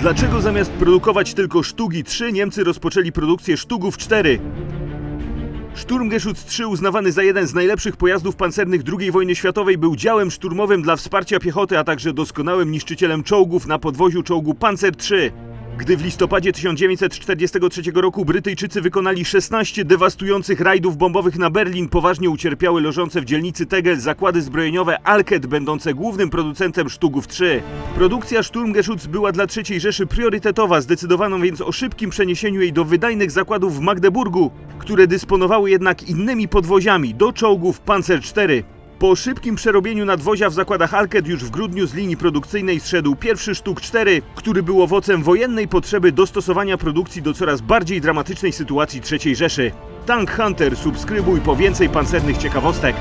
Dlaczego zamiast produkować tylko Sztugi 3, Niemcy rozpoczęli produkcję Sztugów 4? Sturmgeschütz 3, uznawany za jeden z najlepszych pojazdów pancernych II wojny światowej, był działem szturmowym dla wsparcia piechoty, a także doskonałym niszczycielem czołgów na podwoziu czołgu Panzer III. Gdy w listopadzie 1943 roku Brytyjczycy wykonali 16 dewastujących rajdów bombowych na Berlin, poważnie ucierpiały leżące w dzielnicy Tegel zakłady zbrojeniowe Alket, będące głównym producentem Sztugów 3. Produkcja Sturmgeschütz była dla III Rzeszy priorytetowa, zdecydowano więc o szybkim przeniesieniu jej do wydajnych zakładów w Magdeburgu, które dysponowały jednak innymi podwoziami do czołgów Panzer IV. Po szybkim przerobieniu nadwozia w zakładach Alket już w grudniu z linii produkcyjnej zszedł pierwszy sztuk 4, który był owocem wojennej potrzeby dostosowania produkcji do coraz bardziej dramatycznej sytuacji III Rzeszy. Tank Hunter, subskrybuj po więcej pancernych ciekawostek.